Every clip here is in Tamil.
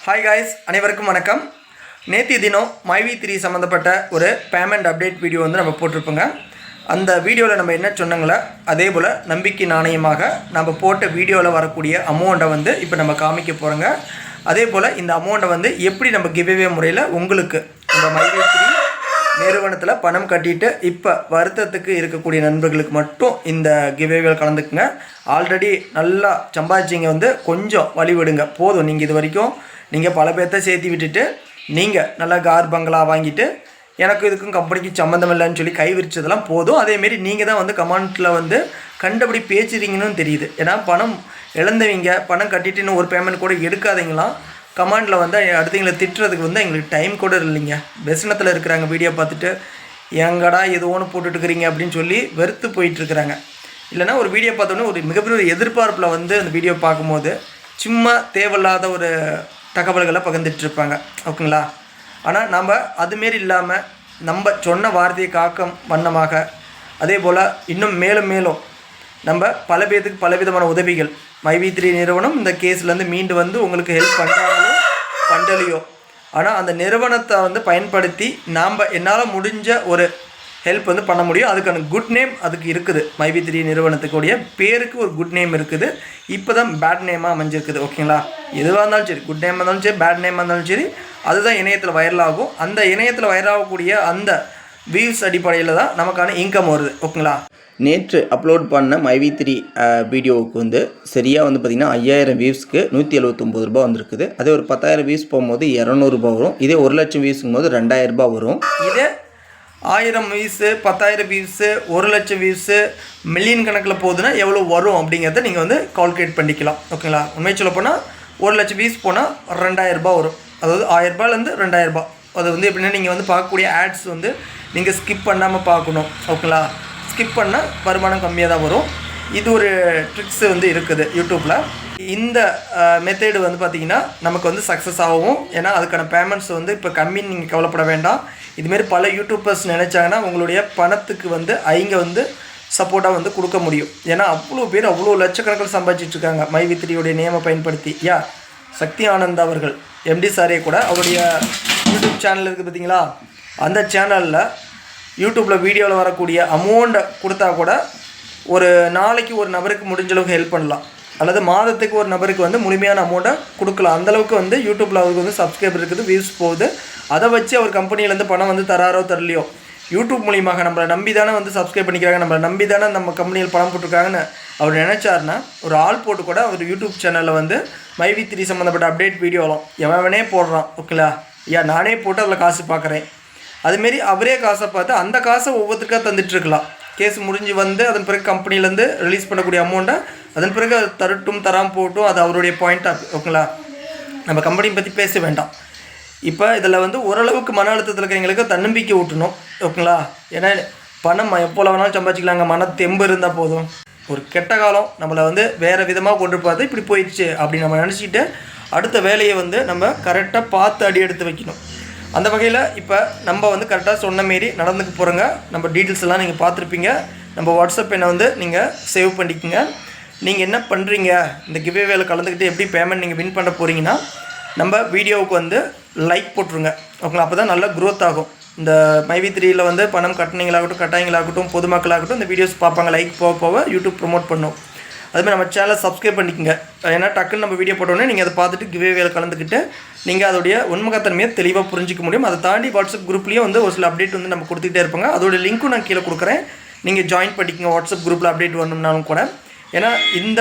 ஹாய் காய்ஸ் அனைவருக்கும் வணக்கம். நேற்று தினம் மைவி த்ரீ சம்மந்தப்பட்ட ஒரு பேமெண்ட் அப்டேட் வீடியோ வந்து நம்ம போட்டிருப்போங்க. அந்த வீடியோவில் நம்ம என்ன சொன்னங்களோ அதே போல் நம்பிக்கை நாணயமாக நம்ம போட்ட வீடியோவில் வரக்கூடிய அமௌண்ட்டை வந்து இப்போ நம்ம காமிக்க போகிறோங்க அதே போல் இந்த அமௌண்ட்டை வந்து எப்படி நம்ம கிவ்வே முறையில் உங்களுக்கு இந்த மைவி த்ரீ நிறுவனத்தில் பணம் கட்டிட்டு இப்போ வருத்தத்துக்கு இருக்கக்கூடிய நண்பர்களுக்கு மட்டும் இந்த கிவேவில் கலந்துக்குங்க. ஆல்ரெடி நல்லா சம்பாதிச்சிங்க வந்து கொஞ்சம் வழிவிடுங்க போதும். நீங்கள் இது வரைக்கும் நீங்கள் பல பேர்த்த சேர்த்து விட்டுட்டு நீங்கள் நல்லா கார் பங்களா வாங்கிட்டு எனக்கு இதுக்கும் கம்பெனிக்கு சம்மந்தம் இல்லைன்னு சொல்லி கை விரிச்சதெல்லாம் போதும் அதேமாரி நீங்கள் தான் வந்து கமெண்ட்டில் வந்து கண்டபடி பேசுறீங்கன்னு தெரியுது. ஏன்னா பணம் இழந்தவங்க. பணம் கட்டிட்டு இன்னும் ஒரு பேமெண்ட் கூட எடுக்காதீங்களாம். கமாண்டில் வந்து அடுத்தவங்களை திட்டுறதுக்கு வந்து எங்களுக்கு டைம் கூட இல்லைங்க. வெசனத்தில் இருக்கிறாங்க வீடியோ பார்த்துட்டு எங்கடா எது ஒன்று போட்டுட்டுருக்கிறீங்க அப்படின்னு சொல்லி வெறுத்து போயிட்டுருக்குறாங்க. இல்லைனா ஒரு வீடியோ பார்த்தோன்னே ஒரு மிகப்பெரிய ஒரு எதிர்பார்ப்பில் வந்து அந்த வீடியோ பார்க்கும்போது சும்மா தேவையில்லாத ஒரு தகவல்களை பகிர்ந்துட்டுருப்பாங்க. ஓகேங்களா? ஆனால் நம்ம அதுமாரி இல்லாமல் நம்ம சொன்ன வார்த்தையை காக்கும் வண்ணமாக அதே போல் இன்னும் மேலும் மேலும் நம்ம பல பேர்த்துக்கு பலவிதமான உதவிகள். மைவி த்ரீ நிறுவனம் இந்த கேஸ்லேருந்து மீண்டு வந்து உங்களுக்கு ஹெல்ப் பண்ணுறாங்களோ பண்ணலையோ ஆனால் அந்த நிறுவனத்தை வந்து பயன்படுத்தி நாம் என்னால் முடிஞ்ச ஒரு ஹெல்ப் வந்து பண்ண முடியும். அதுக்கான குட் நேம் அதுக்கு இருக்குது. மைவி த்ரீ நிறுவனத்துக்குடைய பேருக்கு ஒரு குட் நேம் இருக்குது. இப்போ தான் பேட் நேமாக அமைஞ்சிருக்குது ஓகேங்களா எதுவாக இருந்தாலும் சரி குட் நேமாக இருந்தாலும் சரி பேட் நேமாக இருந்தாலும் சரி அதுதான் இணையத்தில் வைரல் ஆகும். அந்த இணையத்தில் வைரலாகக்கூடிய அந்த வியூஸ் அடிப்படையில் தான் நமக்கான இன்கம் வருது ஓகேங்களா? நேற்று அப்லோட் பண்ண மைவி த்ரீ வீடியோவுக்கு வந்து சரியாக வந்து பார்த்திங்கன்னா ஐயாயிரம் வியூஸ்க்கு நூற்றி எழுபத்தொம்போது ரூபா வந்திருக்குது. அதே ஒரு பத்தாயிரம் வியூஸ் போகும்போது இரநூறுபா வரும். இதே ஒரு லட்சம் வியூஸுக்கும் போது ரெண்டாயிரம் ரூபாய் வரும். இதே ஆயிரம் வியூஸு பத்தாயிரம் வியூஸு ஒரு லட்சம் வியூஸு மில்லியன் கணக்கில் போகுதுன்னா எவ்வளோ வரும் அப்படிங்கிறத நீங்கள் வந்து கால்குலேட் பண்ணிக்கலாம் ஓகேங்களா? உண்மையை சொல்ல போனால் ஒரு லட்சம் வியூஸ் போனால் ரெண்டாயிரம் ரூபாய் வரும். அதாவது ஆயிரரூபாலேருந்து ரெண்டாயிரரூபா அது வந்து எப்படின்னா நீங்கள் வந்து பார்க்கக்கூடிய ஆட்ஸ் வந்து நீங்கள் ஸ்கிப் பண்ணாமல் பார்க்கணும் ஓகேங்களா ஸ்கிப் பண்ணால் வருமானம் கம்மியாக தான் வரும். இது ஒரு ட்ரிக்ஸ் வந்து இருக்குது யூடியூப்பில் இந்த மெத்தேடு வந்து பார்த்திங்கன்னா நமக்கு வந்து சக்ஸஸ் ஆகும். ஏன்னா அதுக்கான பேமெண்ட்ஸ் வந்து இப்போ கம்மின்னு நீங்கள் கவலைப்பட வேண்டாம். இதுமாரி பல யூடியூபர்ஸ் நினச்சாங்கன்னா உங்களுடைய பணத்துக்கு வந்து அவங்க வந்து சப்போர்ட்டாக வந்து கொடுக்க முடியும். ஏன்னா அவ்வளோ பேர் அவ்வளோ லட்சக்கணக்கில் சம்பாதிச்சிட்ருக்காங்க மை வித்ரியுடைய நியம பயன்படுத்தி யா? சக்தி ஆனந்த் அவர்கள் எம்டி சாரே கூட அவருடைய யூடியூப் சேனல் இருக்குது பார்த்தீங்களா அந்த சேனலில் யூடியூப்பில் வீடியோவில் வரக்கூடிய அமௌண்ட்டை கொடுத்தா கூட ஒரு நாளைக்கு ஒரு நபருக்கு முடிஞ்ச அளவுக்கு ஹெல்ப் பண்ணலாம். அல்லது மாதத்துக்கு ஒரு நபருக்கு வந்து முழுமையான அமௌண்ட்டை கொடுக்கலாம். அந்தளவுக்கு வந்து யூடியூப்பில் அவருக்கு வந்து சப்ஸ்கிரைபர் இருக்குது வியூஸ் போகுது. அதை வச்சு அவர் கம்பெனிலேருந்து பணம் வந்து தராரோ தரலையோ யூடியூப் மூலியமாக நம்மளை நம்பி தானே வந்து சப்ஸ்கிரைப் பண்ணிக்கிறாங்க நம்மளை நம்பி தானே நம்ம கம்பெனியில் பணம் போட்டிருக்காங்கன்னு அவர் நினச்சாருன்னா ஒரு ஆள் போட்டு கூட அவர் யூடியூப் சேனலில் வந்து மைவி த்ரீ சம்மந்தப்பட்ட அப்டேட் வீடியோலாம் எவனே போடுறான் ஓகேங்களா ஐயா நானே போட்டு அதில் காசு பார்க்குறேன் அதுமாரி அவரே காசை பார்த்து அந்த காசை ஒவ்வொருத்தருக்காக தந்துட்டுருக்கலாம். கேஸ் முடிஞ்சு வந்து அதன் பிறகு கம்பெனிலேருந்து ரிலீஸ் பண்ணக்கூடிய அமௌண்ட்டை அதன் பிறகு அது தரட்டும் தராமல் போட்டும் அது அவருடைய பாயிண்ட்டாக ஓகேங்களா? நம்ம கம்பெனி பற்றி பேச வேண்டாம். இப்போ இதில் வந்து ஓரளவுக்கு மன அழுத்தத்தில் இருக்கிறவங்களுக்கு தன்னம்பிக்கை ஊட்டணும் ஓகேங்களா? ஏன்னா பணம் எப்போல வேணாலும் சம்பாதிச்சிக்கலாங்க. மன தெம்பு இருந்தால் போதும். ஒரு கெட்ட காலம் நம்மளை வந்து வேறு விதமாக கொண்டு பார்த்து இப்படி போயிடுச்சு அப்படி நம்ம நினச்சிக்கிட்டு அடுத்த வேலையை வந்து நம்ம கரெக்டாக பார்த்து அடி எடுத்து வைக்கணும். அந்த வகையில் இப்போ நம்ம வந்து கரெக்டாக சொன்ன மாரி நடந்துக்க போகிறோங்க நம்ம டீட்டெயில்ஸ் எல்லாம் நீங்கள் பார்த்துருப்பீங்க. நம்ம வாட்ஸ்அப் எண்ணை வந்து நீங்கள் சேவ் பண்ணிக்கோங்க. நீங்கள் என்ன பண்ணுறீங்க இந்த கிவ்வேவேல கலந்துக்கிட்டு எப்படி பேமெண்ட் நீங்கள் வின் பண்ண போகிறீங்கன்னா நம்ம வீடியோவுக்கு வந்து லைக் போட்டுருங்க. ஓகேங்களா அப்போ தான் நல்லா க்ரோத் ஆகும். இந்த மைவி த்ரீயில் வந்து பணம் கட்டினீங்களாகட்டும் கட்டாயங்களாகட்டும் பொதுமக்களாகட்டும் இந்த வீடியோஸ் பார்ப்பாங்க. லைக் போக போக யூடியூப் ப்ரொமோட் பண்ணும். அதுமாதிரி நம்ம சேனலை சப்ஸ்கிரைப் பண்ணிக்கோங்க. ஏன்னா டக்குன்னு நம்ம வீடியோ போட்டோன்னே நீங்கள் அதை பார்த்துட்டு கிவேவேல கலந்துக்கிட்டு நீங்கள் அதோடைய உண்மகத்தன்மையை தெளிவாக புரிஞ்சிக்க முடியும். அதை தாண்டி வாட்ஸ்அப் குரூப்லேயும் வந்து ஒரு சில அப்டேட் வந்து நம்ம கொடுத்துக்கிட்டே இருப்பாங்க. அதோடய லிங்க்கும் நான் கீழே கொடுக்குறேன். நீங்கள் ஜாயின் பண்ணிக்கோங்க. வாட்ஸ்அப் குரூப்பில் அப்டேட் வரணும்னாலும் கூட. ஏன்னா இந்த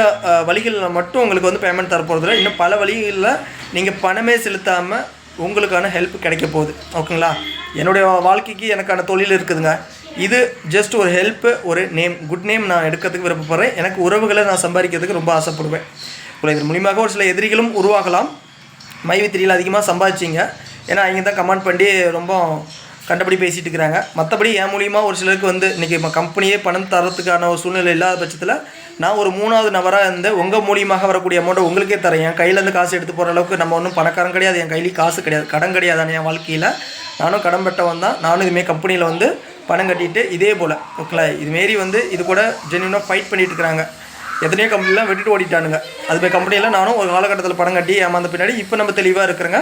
வழிகளில் மட்டும் உங்களுக்கு வந்து பேமெண்ட் தரப்போகிறதுல இன்னும் பல வழிகளில் நீங்கள் பணமே செலுத்தாமல் உங்களுக்கான ஹெல்ப் கிடைக்க போகுது. ஓகேங்களா? என்னுடைய வாழ்க்கைக்கு எனக்கான தொழில் இருக்குதுங்க. இது ஜஸ்ட் ஒரு ஹெல்ப்பு ஒரு நேம் குட் நேம் நான் எடுக்கிறதுக்கு விருப்பப்படுறேன். எனக்கு உறவுகளை நான் சம்பாதிக்கிறதுக்கு ரொம்ப ஆசைப்படுவேன். இப்போ இதன் மூலியமாக ஒரு சில எதிரிகளும் உருவாகலாம். மைவி திரியில் அதிகமாக சம்பாதிச்சிங்க. ஏன்னா அவங்க தான் கமெண்ட் பண்ணி ரொம்ப கண்டபடி பேசிகிட்டு இருக்கிறாங்க. மற்றபடி என் மூலியமாக ஒரு சிலருக்கு வந்து இன்றைக்கி கம்பெனியே பணம் தரத்துக்கான ஒரு சூழ்நிலை இல்லாத பட்சத்தில் நான் ஒரு மூணாவது நபராக இருந்து உங்கள் மூலியமாக வரக்கூடிய அமௌண்ட்டை உங்களுக்கே தரேன். என் கையிலேருந்து காசு எடுத்து போகிற அளவுக்கு நம்ம ஒன்றும் பணக்காரன் கிடையாது. என் கையிலேயும் காசு கிடையாது. கடன் கிடையாது. என் வாழ்க்கையில் நானும் கடன் பெற்றவன் தான். நானும் இதுமாரி கம்பெனியில் வந்து பணம் கட்டிட்டு இதே போல் ஓகேங்களா? இதுமாரி வந்து இது கூட ஜென்யூனாக ஃபைட் பண்ணிட்டு இருக்கிறாங்க. எத்தனையோ கம்பெனிலாம் விட்டுட்டு ஓடிட்டானுங்க. அது போய் கம்பெனியில் நானும் ஒரு காலகட்டத்தில் பணம் கட்டி ஏமாந்த பின்னாடி இப்போ நம்ம தெளிவாக இருக்கிறேங்க.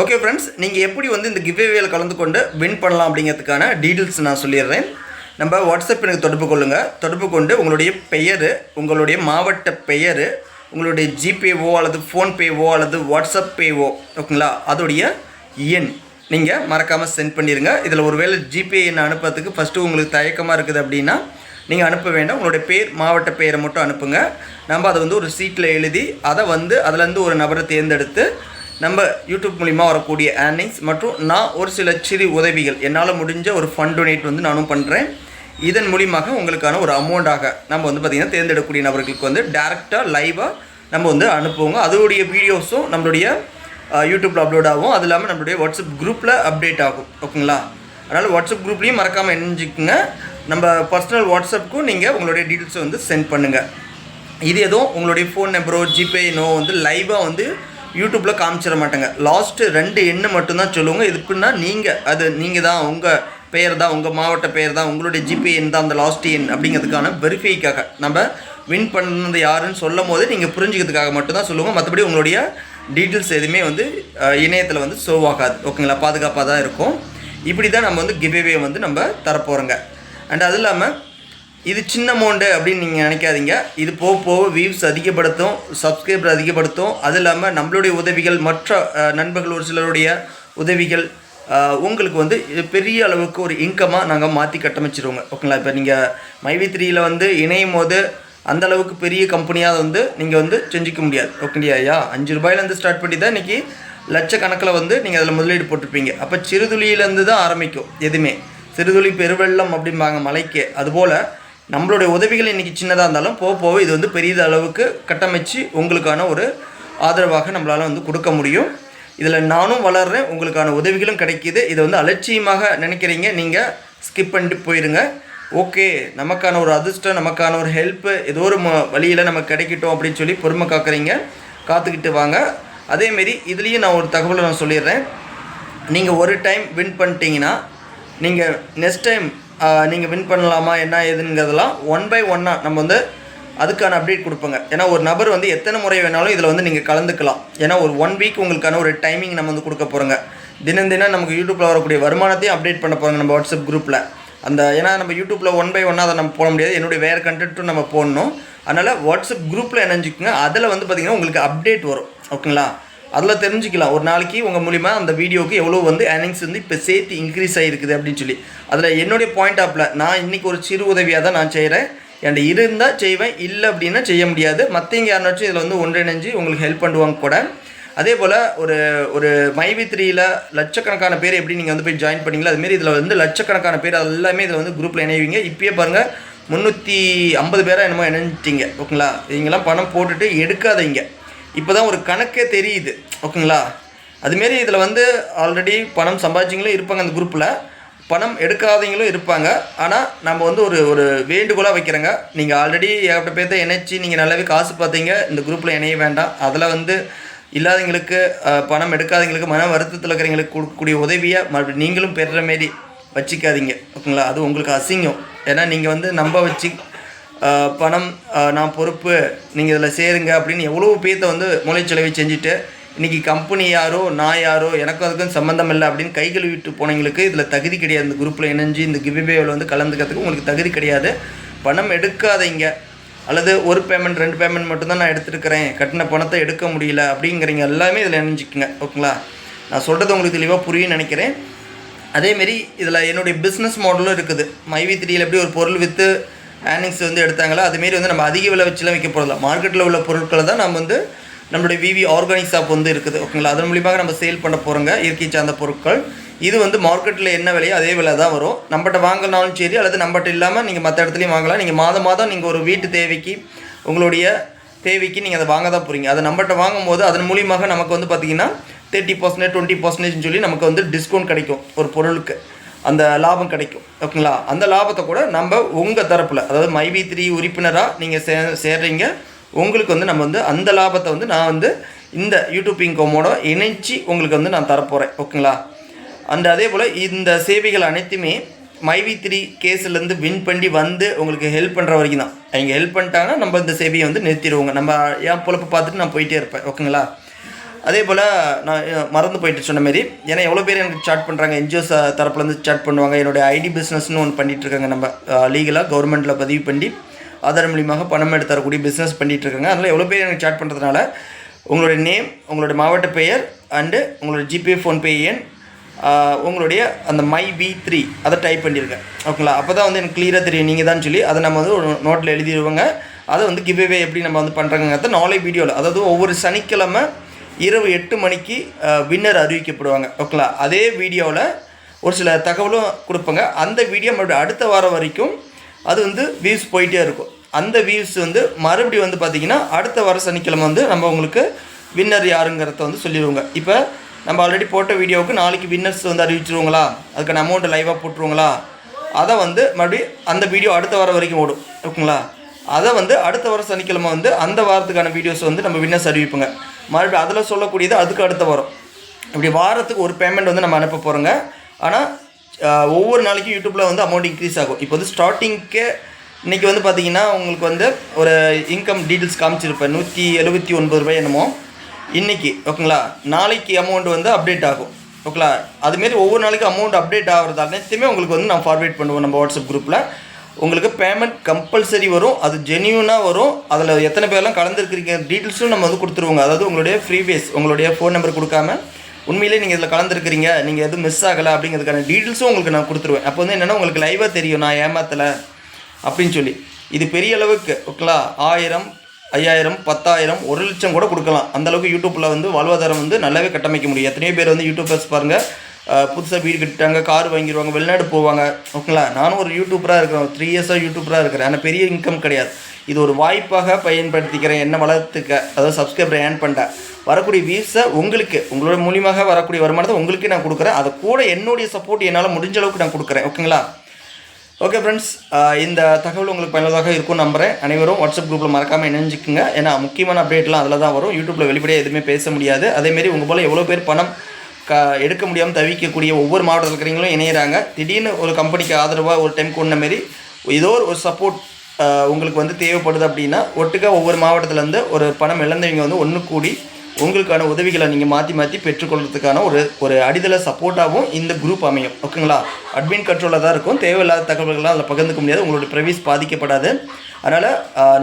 ஓகே ஃப்ரெண்ட்ஸ் நீங்கள் எப்படி வந்து இந்த கிவ்வேவேல கலந்து கொண்டு வின் பண்ணலாம் அப்படிங்கிறதுக்கான டீட்டெயில்ஸ் நான் சொல்லிடுறேன். நம்ம வாட்ஸ்அப் எனக்கு தொடர்பு கொள்ளுங்கள் தொடர்பு கொண்டு உங்களுடைய பெயர் உங்களுடைய மாவட்ட பெயர் உங்களுடைய ஜிபேவோ அல்லது ஃபோன்பேவோ அல்லது வாட்ஸ்அப் பேவோ ஓகேங்களா? அதோடைய எண். நீங்கள் மறக்காமல் சென்ட் பண்ணிடுங்க இதில் ஒருவேளை ஜிபே எண் அனுப்புறதுக்கு ஃபஸ்ட்டு உங்களுக்கு தயக்கமாக இருக்குது அப்படின்னா நீங்கள் அனுப்ப வேண்டாம். உங்களுடைய பேர் மாவட்ட பெயரை மட்டும் அனுப்புங்க. நம்ம அதை வந்து ஒரு சீட்டில் எழுதி அதை வந்து அதுலேருந்து ஒரு நபரை தேர்ந்தெடுத்து நம்ம யூடியூப் மூலிமா வரக்கூடிய ஏர்னிங்ஸ் மற்றும் நான் ஒரு சில சிறு உதவிகள் என்னால் முடிஞ்ச ஒரு ஃபண்ட் டொனேட் வந்து நானும் பண்ணுறேன் இதன் மூலியமாக உங்களுக்கான ஒரு அமௌண்ட்டாக நம்ம வந்து பார்த்திங்கன்னா தேர்ந்தெடுக்கக்கூடிய நபர்களுக்கு வந்து டேரெக்டாக லைவாக நம்ம வந்து அனுப்புவோங்க. அதோடைய வீடியோஸும் நம்மளுடைய யூடியூப்பில் அப்லோட் ஆகும். அது இல்லாமல் நம்மளுடைய வாட்ஸ்அப் குரூப்பில் அப்டேட் ஆகும். ஓகேங்களா? அதனால் வாட்ஸ்அப் குரூப்லேயும் மறக்காமல் இணைஞ்சிக்கோங்க. நம்ம பர்சனல் வாட்ஸ்அப்புக்கும் நீங்கள் உங்களுடைய டீட்டெயில்ஸை வந்து சென்ட் பண்ணுங்கள் இது எதுவும் உங்களுடைய ஃபோன் நம்பரோ ஜிபே நோ வந்து லைவாக வந்து யூடியூப்பில் காமிச்சிட மாட்டாங்க. லாஸ்ட்டு ரெண்டு எண்ணு மட்டும்தான் சொல்லுவாங்க. இதுக்குன்னா நீங்கள் அது நீங்கள் தான் உங்கள் பெயர் தான் உங்கள் மாவட்ட பெயர் தான் உங்களுடைய ஜிபே எண் தான் அந்த லாஸ்ட் எண் அப்படிங்கிறதுக்கான வெரிஃபைக்காக நம்ம வின் பண்ணது யாருன்னு சொல்லும் போது நீங்கள் புரிஞ்சுக்கிறதுக்காக மட்டும்தான் சொல்லுவோம் மற்றபடி உங்களுடைய டீட்டெயில்ஸ் எதுவுமே வந்து இணையத்தில் வந்து ஷோ ஆகாது. ஓகேங்களா? பாதுகாப்பாக தான் இருக்கும். இப்படி தான் நம்ம வந்து கிவ்வே வந்து நம்ம தரப்போகிறோங்க அண்ட் அது இல்லாமல் இது சின்ன அமௌண்ட்டு அப்படின்னு நீங்கள் நினைக்காதீங்க. இது போக போக வியூஸ் அதிகப்படுத்தும் சப்ஸ்கிரைபர் அதிகப்படுத்தும். அது இல்லாமல் நம்மளுடைய உதவிகள் மற்ற நண்பர்கள் ஒரு சிலருடைய உதவிகள் உங்களுக்கு வந்து இது பெரிய அளவுக்கு ஒரு இன்கமாக நாங்கள் மாற்றி கட்டமைச்சிருவோங்க. ஓகேங்களா? இப்போ நீங்கள் மைவி த்ரீயில் வந்து இணையும் போது அந்த அளவுக்கு பெரிய கம்பெனியாக வந்து நீங்கள் வந்து செஞ்சுக்க முடியாது. ஓகேயா அஞ்சு ரூபாயிலேருந்து ஸ்டார்ட் பண்ணி தான் இன்றைக்கி லட்சக்கணக்கில் வந்து நீங்கள் அதில் முதலீடு போட்டிருப்பீங்க. அப்போ சிறுதுளியிலேருந்து தான் ஆரம்பிக்கும் எதுவுமே. சிறுதுளி பெருவெள்ளம் அப்படிம்பாங்க மலைக்கு. அதுபோல் நம்மளுடைய உதவிகள் இன்றைக்கி சின்னதாக இருந்தாலும் போக போக இது வந்து பெரிய அளவுக்கு கட்டமைச்சு உங்களுக்கான ஒரு ஆதரவாக நம்மளால் வந்து கொடுக்க முடியும். இதில் நானும் வளர்கிறேன் உங்களுக்கான உதவிகளும் கிடைக்கிது. இதை வந்து அலட்சியமாக நினைக்கிறீங்க நீங்கள் ஸ்கிப் பண்ணிட்டு போயிருங்க. ஓகே நமக்கான ஒரு அதிர்ஷ்டம் நமக்கான ஒரு ஹெல்ப்பு ஏதோ ஒரு ம வழியில் நமக்கு கிடைக்கட்டும் அப்படின்னு சொல்லி பொறுமை காக்குறீங்க. காத்துக்கிட்டு வாங்க. அதேமாரி இதுலேயும் நான் ஒரு தகவலை நான் சொல்லிடுறேன். நீங்கள் ஒரு டைம் வின் பண்ணிட்டீங்கன்னா நீங்கள் நெக்ஸ்ட் டைம் நீங்கள் வின் பண்ணலாமா என்ன ஏதுங்கிறதெல்லாம் ஒன் பை ஒன்னாக நம்ம வந்து அதுக்கான அப்டேட் கொடுப்போங்க. ஏன்னா ஒரு நபர் வந்து எத்தனை முறை வேணாலும் இதில் வந்து நீங்கள் கலந்துக்கலாம். ஏன்னா ஒரு ஒன் வீக் உங்களுக்கான ஒரு டைமிங் நம்ம வந்து கொடுக்க போகிறோங்க தினம் தினம் நமக்கு யூடியூப்பில் வரக்கூடிய வருமானத்தையும் அப்டேட் பண்ண போகிறோங்க நம்ம வாட்ஸ்அப் குரூப்பில் அந்த ஏன்னா நம்ம யூடியூப்பில் ஒன் பை ஒன்னாக அதை நம்ம போட முடியாது. என்னுடைய வேறு கண்டென்ட்டும் நம்ம போடணும். அதனால் வாட்ஸ்அப் குரூப்பில் இணைஞ்சிக்கோங்க. அதில் வந்து பார்த்திங்கன்னா உங்களுக்கு அப்டேட் வரும். ஓகேங்களா அதில் தெரிஞ்சுக்கலாம். ஒரு நாளைக்கு உங்கள் மூலிமா அந்த வீடியோவுக்கு எவ்வளோ வந்து ஏர்னிங்ஸ் வந்து இப்போ சேர்த்து இன்க்ரீஸ் ஆகிருக்குது அப்படின்னு சொல்லி. அதில் என்னுடைய பாயிண்ட் ஆஃப்ல நான் இன்றைக்கி ஒரு சிறு உதவியாக தான் நான் செய்கிறேன் என்கிட்ட இருந்தால் செய்வேன். இல்லை அப்படின்னா செய்ய முடியாது. மற்றவங்க யாருனாச்சும் இதில் வந்து ஒன்றிணைஞ்சு உங்களுக்கு ஹெல்ப் பண்ணுவாங்க கூட. அதே போல் ஒரு ஒரு மைவி த்ரீயில் லட்சக்கணக்கான பேர் எப்படி நீங்கள் வந்து போய் ஜாயின் பண்ணீங்களோ அதுமாரி இதில் வந்து லட்சக்கணக்கான பேர் எல்லாமே இதில் வந்து குரூப்பில் இணைவீங்க. இப்போயே பாருங்கள் முந்நூற்றி ஐம்பது பேராக என்னமோ இணைஞ்சிட்டிங்க ஓகேங்களா? இவங்கெல்லாம் பணம் போட்டுட்டு எடுக்காதீங்க. இப்போ தான் ஒரு கணக்கே தெரியுது ஓகேங்களா? அதுமாரி இதில் வந்து ஆல்ரெடி பணம் சம்பாதிச்சிங்களும் இருப்பாங்க அந்த குரூப்பில் பணம் எடுக்காதவங்களும் இருப்பாங்க. ஆனால் நம்ம வந்து ஒரு ஒரு வேண்டுகோளாக வைக்கிறேங்க. நீங்கள் ஆல்ரெடி ஏகப்பட்ட பேர்த்த இணைச்சி நீங்கள் நல்லாவே காசு பார்த்தீங்க இந்த குரூப்பில் இணைய வேண்டாம். அதில் வந்து இல்லாதவங்களுக்கு பணம் எடுக்காதவங்களுக்கு மன வருத்தத்தில் இருக்கிறவங்களுக்கு கொடுக்கக்கூடிய உதவியை மறுபடியும் நீங்களும் பெறுற மாரி வச்சுக்காதீங்க. ஓகேங்களா? அது உங்களுக்கு அசிங்கம். ஏன்னா நீங்கள் வந்து நம்ப வச்சு பணம் நான் பொறுப்பு நீங்கள் இதில் சேருங்க அப்படின்னு எவ்வளோ பேர்த்த வந்து மூளைச்செலவை செஞ்சுட்டு இன்றைக்கி கம்பெனி யாரோ நான் யாரோ எனக்கும் அதுக்கும் சம்மந்தம் இல்லை அப்படின்னு கை கழுவிட்டு போனவங்களுக்கு இதில் தகுதி கிடையாது. இந்த குரூப்பில் இணைஞ்சு இந்த கிவிபேவில் வந்து கலந்துக்கிறதுக்கு உங்களுக்கு தகுதி கிடையாது. பணம் எடுக்காதீங்க. அல்லது ஒரு பேமெண்ட் ரெண்டு பேமெண்ட் மட்டும்தான் நான் எடுத்துருக்கிறேன். கட்டின பணத்தை எடுக்க முடியல அப்படிங்கிறீங்க. எல்லாமே இதில் இணைஞ்சிக்குங்க. ஓகேங்களா? நான் சொல்கிறது உங்களுக்கு தெளிவாக புரியும்னு நினைக்கிறேன். அதேமாரி இதில் என்னுடைய பிஸ்னஸ் மாடலும் இருக்குது. மைவி த்ரீயில் எப்படி ஒரு பொருள் விற்று ஏர்னிங்ஸ் வந்து எடுத்தாங்களோ அதுமாரி வந்து நம்ம அதிக விலை வச்சுலாம் விற்க போகிறதில்ல மார்க்கெட்டில் உள்ள பொருட்களை தான் நம்ம வந்து நம்மளுடைய விவி ஆர்கானிக் ஷாப் வந்து இருக்குது ஓகேங்களா அதன் மூலியமாக நம்ம சேல் பண்ண போகிறோங்க இயற்கை சார்ந்த பொருட்கள். இது வந்து மார்க்கெட்டில் என்ன விலையோ அதே விலை தான் வரும். நம்மகிட்ட வாங்கினாலும் சரி அல்லது நம்மகிட்ட இல்லாமல் நீங்கள் மற்ற இடத்துலையும் வாங்கலாம். நீங்கள் மாதம் மாதம் நீங்கள் ஒரு வீட்டு தேவைக்கு உங்களுடைய தேவைக்கு நீங்கள் அதை வாங்க தான் போகிறீங்க அதை நம்மகிட்ட வாங்கும்போது அதன் மூலியமாக நமக்கு வந்து பார்த்தீங்கன்னா தேர்ட்டி பர்சன்டேஜ் டுவெண்ட்டி பர்சன்டேஜ்னு சொல்லி நமக்கு வந்து டிஸ்கவுண்ட் கிடைக்கும் ஒரு பொருளுக்கு. அந்த லாபம் கிடைக்கும் ஓகேங்களா அந்த லாபத்தை கூட நம்ம உங்கள் தரப்பில் அதாவது மைவி த்ரீ உறுப்பினராக நீங்கள் சே சேர்றீங்க. உங்களுக்கு வந்து நம்ம வந்து அந்த லாபத்தை வந்து நான் வந்து இந்த யூடியூப் இன்கமோட இணைச்சி உங்களுக்கு வந்து நான் தரப்போகிறேன் ஓகேங்களா? அந்த அதே போல் இந்த சேவைகள் அனைத்துமே மைவி த்ரீ கேஸ்லேருந்து வின் பண்ணி வந்து உங்களுக்கு ஹெல்ப் பண்ணுற வரைக்கும் தான். அவங்க ஹெல்ப் பண்ணிட்டாங்கன்னா நம்ம இந்த சேவையை வந்து நிறுத்திடுவோங்க. நம்ம என் பொழப்பு பார்த்துட்டு நான் போயிட்டே இருப்பேன். ஓகேங்களா? அதே போல் நான் மறந்து போயிட்டு சொன்ன மாரி ஏன்னா எவ்வளோ பேர் எனக்கு சாட் பண்ணுறாங்க என்ஜிஓஸ் தரப்புலேருந்து சாட் பண்ணுவாங்க. என்னுடைய ஐடி பிஸ்னஸ்னு ஒன்று பண்ணிகிட்ருக்காங்க இருக்காங்க நம்ம லீகலாக கவர்மெண்ட்டில் பதிவு பண்ணி ஆதார் மூலியமாக பணம் எடுத்து தரக்கூடிய பிஸ்னஸ் பண்ணிகிட்டு இருக்காங்க அதனால் எவ்வளோ பேர் எனக்கு சாட் பண்ணுறதுனால உங்களுடைய நேம் உங்களுடைய மாவட்ட பெயர் அண்டு உங்களுடைய ஜிபே ஃபோன்பே எண் உங்களுடைய அந்த மை வி த்ரீ அதை டைப் பண்ணியிருக்கேன் ஓகேங்களா அப்போ தான் வந்து எனக்கு கிளியராக தெரியும். நீங்கள் தான் சொல்லி அதை நம்ம வந்து ஒரு நோட்டில் எழுதிடுவோங்க. அதை வந்து கிவ்வே எப்படி நம்ம வந்து பண்ணுறாங்கிறத நாளை வீடியோவில் அதாவது ஒவ்வொரு சனிக்கிழமை இரவு எட்டு மணிக்கு வின்னர் அறிவிக்கப்படுவாங்க. ஓகேங்களா அதே வீடியோவில் ஒரு சில தகவலும் கொடுப்பாங்க. அந்த வீடியோ மறுபடியும் அடுத்த வாரம் வரைக்கும் அது வந்து வியூஸ் போயிட்டே இருக்கும். அந்த வியூஸ் வந்து மறுபடியும் வந்து பார்த்திங்கன்னா அடுத்த வர சனிக்கிழமை வந்து நம்ம உங்களுக்கு வின்னர் யாருங்கிறத வந்து சொல்லிடுவோங்க இப்போ நம்ம ஆல்ரெடி போட்ட வீடியோவுக்கு நாளைக்கு வின்னர்ஸ் வந்து அறிவிச்சிருவோங்களா? அதுக்கான அமௌண்ட்டு லைவாக போட்டுருவோங்களா? அதை வந்து மறுபடியும் அந்த வீடியோ அடுத்த வாரம் வரைக்கும் ஓடும். ஓகேங்களா? அதை வந்து அடுத்த வாரம் சனிக்கிழமை வந்து அந்த வாரத்துக்கான வீடியோஸ் வந்து நம்ம வின்னர்ஸ் அறிவிப்போங்க. மறுபடியும் அதில் சொல்லக்கூடியது அதுக்கு அடுத்த வாரம். இப்படி வாரத்துக்கு ஒரு பேமெண்ட் வந்து நம்ம அனுப்ப போகிறோங்க ஆனால் ஒவ்வொரு நாளைக்கும் யூடியூப்பில் வந்து அமௌண்ட் இன்க்ரீஸ் ஆகும். இப்போ வந்து ஸ்டார்டிங்க்கு இன்றைக்கி வந்து பார்த்தீங்கன்னா உங்களுக்கு வந்து ஒரு இன்கம் டீட்டெயில்ஸ் காமிச்சிருப்பேன். நூற்றி எழுபத்தி ஒன்பது ரூபாய் என்னமோ. இன்றைக்கி ஓகேங்களா? நாளைக்கு அமௌண்ட் வந்து அப்டேட் ஆகும். ஓகேங்களா? அதுமாரி ஒவ்வொரு நாளைக்கும் அமௌண்ட் அப்டேட் ஆகிறது அனைத்துமே உங்களுக்கு வந்து நான் ஃபார்வேர்ட் பண்ணுவோம் நம்ம வாட்ஸ்அப் குரூப்பில் உங்களுக்கு பேமெண்ட் கம்பல்சரி வரும். அது ஜென்யூனாக வரும். அதில் எத்தனை பேர்லாம் கலந்துருக்கிறீங்க டீட்டெயில்ஸும் நம்ம வந்து கொடுத்துருவோங்க. அதாவது உங்களுடைய ஃப்ரீ பேஸ் உங்களுடைய ஃபோன் நம்பர் கொடுக்காம உண்மையிலே நீங்கள் இதில் கலந்துருக்கிறீங்க நீங்கள் எதுவும் மிஸ் ஆகலை அப்படிங்கிறதுக்கான டீட்டெயில்ஸும் உங்களுக்கு நான் கொடுத்துருவேன். அப்போ வந்து என்னென்னா உங்களுக்கு லைவாக தெரியும் நான் ஏமாத்தலை அப்படின்னு சொல்லி. இது பெரிய அளவுக்கு ஓகேங்களா? ஆயிரம் ஐயாயிரம் பத்தாயிரம் ஒரு லட்சம் கூட கொடுக்கலாம். அந்த அளவுக்கு யூடியூப்பில் வந்து வாழ்வாதாரம் வந்து நல்லாவே கட்டமைக்க முடியும். எத்தனையோ பேர் வந்து யூடியூபர்ஸ் பாருங்கள் புதுசாக வீடு கட்டிட்டாங்க கார் வாங்கிடுவாங்க வெளிநாடு போவாங்க ஓகேங்களா? நானும் ஒரு யூடியூபராக இருக்கிறேன் த்ரீ இயர்ஸாக யூடியூபராக இருக்கிறேன். ஆனால் பெரிய இன்கம் கிடையாது. இது ஒரு வாய்ப்பாக பயன்படுத்திக்கிறேன் என்ன வளர்த்துக்க அதாவது சப்ஸ்கிரைபர் ஏர்ன் பண்ணிட்டேன் வரக்கூடிய வியூஸை உங்களுக்கு உங்களோட மூலியமாக வரக்கூடிய வருமானத்தை உங்களுக்கே நான் கொடுக்குறேன். அதை கூட என்னுடைய சப்போர்ட் என்னால் முடிஞ்ச அளவுக்கு நான் கொடுக்குறேன். ஓகேங்களா ஓகே ஃப்ரெண்ட்ஸ் இந்த தகவல் உங்களுக்கு பயனுள்ளதாக இருக்கும் நம்புகிறேன் அனைவரும் வாட்ஸ்அப் குரூப்பில் மறக்காமல் இணைஞ்சிக்கோங்க. ஏன்னா முக்கியமான அப்டேட்லாம் அதில் தான் வரும். யூடியூப்பில் வெளிப்படையாக எதுவுமே பேச முடியாது. அதேமாரி உங்கள் போல் எவ்வளோ பேர் பணம் க எடுக்க முடியாமல் தவிக்கக்கூடிய ஒவ்வொரு மாவட்டத்தில் இருக்கிறவங்களும் இணையிறாங்க. திடீர்னு ஒரு கம்பெனிக்கு ஆதரவாக ஒரு டைம் கொண்ட மாரி ஏதோ ஒரு சப்போர்ட் உங்களுக்கு வந்து தேவைப்படுது அப்படின்னா ஒட்டுக்கா ஒவ்வொரு மாவட்டத்துலேருந்து ஒரு பணம் இழந்தவங்க வந்து ஒன்று கூடி உங்களுக்கான உதவிகளை நீங்கள் மாற்றி மாற்றி பெற்றுக்கொள்றதுக்கான ஒரு ஒரு அடித்தள சப்போர்ட்டாகவும் இந்த குரூப் அமையும். ஓகேங்களா அட்மின் கண்ட்ரோலில் தான் இருக்கும். தேவையில்லாத தகவல்கள்லாம் அதில் பகிர்ந்துக்க முடியாது. உங்களுடைய ப்ரைவேஸ் பாதிக்கப்படாது. அதனால்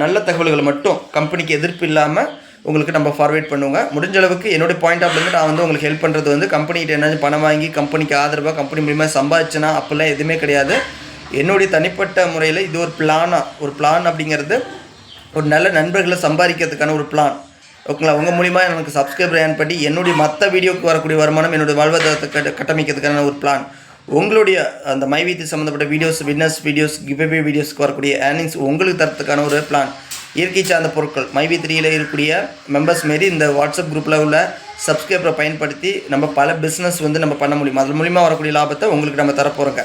நல்ல தகவல்களை மட்டும் கம்பெனிக்கு எதிர்ப்பு இல்லாமல் உங்களுக்கு நம்ம ஃபார்வேர்ட் பண்ணுவோங்க. முடிஞ்ச அளவுக்கு என்னுடைய பாயிண்ட் ஆஃப்லேருந்து நான் வந்து உங்களுக்கு ஹெல்ப் பண்ணுறது வந்து கம்பெனிகிட்ட என்ன பணம் வாங்கி கம்பெனிக்கு ஆதரவாக கம்பெனி மூலியமாக சம்பாதிச்சுனா அப்போல்லாம் எதுவுமே கிடையாது. என்னுடைய தனிப்பட்ட முறையில் இது ஒரு பிளானாக ஒரு பிளான் அப்படிங்கிறது ஒரு நல்ல நண்பர்களை சம்பாதிக்கிறதுக்கான ஒரு பிளான் ஓகேங்களா? உங்கள் மூலிமா எனக்கு சப்ஸ்கிரைபர் ஏன் பண்ணி என்னுடைய மற்ற வீடியோக்கு வரக்கூடிய வருமானம் என்னுடைய வாழ்வாதாரத்தை கட்ட கட்டமைக்கிறதுக்கான ஒரு பிளான் உங்களுடைய அந்த மைவீத்து சம்மந்தப்பட்ட வீடியோஸ் வின்னர்ஸ் வீடியோஸ் கிவ்அவே வீடியோஸ்க்கு வரக்கூடிய ஏர்னிங்ஸ் உங்களுக்கு தரத்துக்கான ஒரு பிளான் இயற்கை சார்ந்த பொருட்கள் மைவி த்ரீயில் இருக்கக்கூடிய மெம்பர்ஸ் மாரி இந்த வாட்ஸ்அப் குரூப்பில் உள்ள சப்ஸ்கிரைபரை பயன்படுத்தி நம்ம பல பிஸ்னஸ் வந்து நம்ம பண்ண முடியும். அது மூலிமா வரக்கூடிய லாபத்தை உங்களுக்கு நம்ம தரப்போகிறோங்க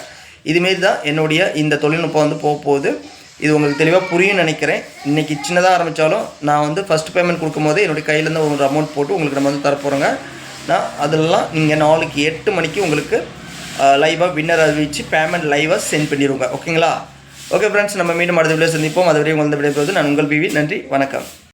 இதுமாரி தான் என்னுடைய இந்த தொழில்நுட்பம் வந்து போக போகுது இது உங்களுக்கு தெளிவாக புரியும் நினைக்கிறேன். இன்றைக்கி சின்னதாக ஆரம்பித்தாலும் நான் வந்து ஃபஸ்ட் பேமெண்ட் கொடுக்கும்போது என்னுடைய கையிலேருந்து ஒரு அமௌண்ட் போட்டு உங்களுக்கு நம்ம வந்து தரப்போகிறோங்க நான் அதெல்லாம் நீங்கள் நாளைக்கு எட்டு மணிக்கு உங்களுக்கு லைவாக வின்னர் அறிவிச்சு பேமெண்ட் லைவாக சென்ட் பண்ணிடுவோங்க ஓகேங்களா? ஓகே ஃப்ரெண்ட்ஸ் நம்ம மீண்டும் அடுத்த வீடியோ சந்திப்போம். அதுவரை உங்கள் விடைபெறுவது நான் உங்கள் பிவி. நன்றி. வணக்கம்.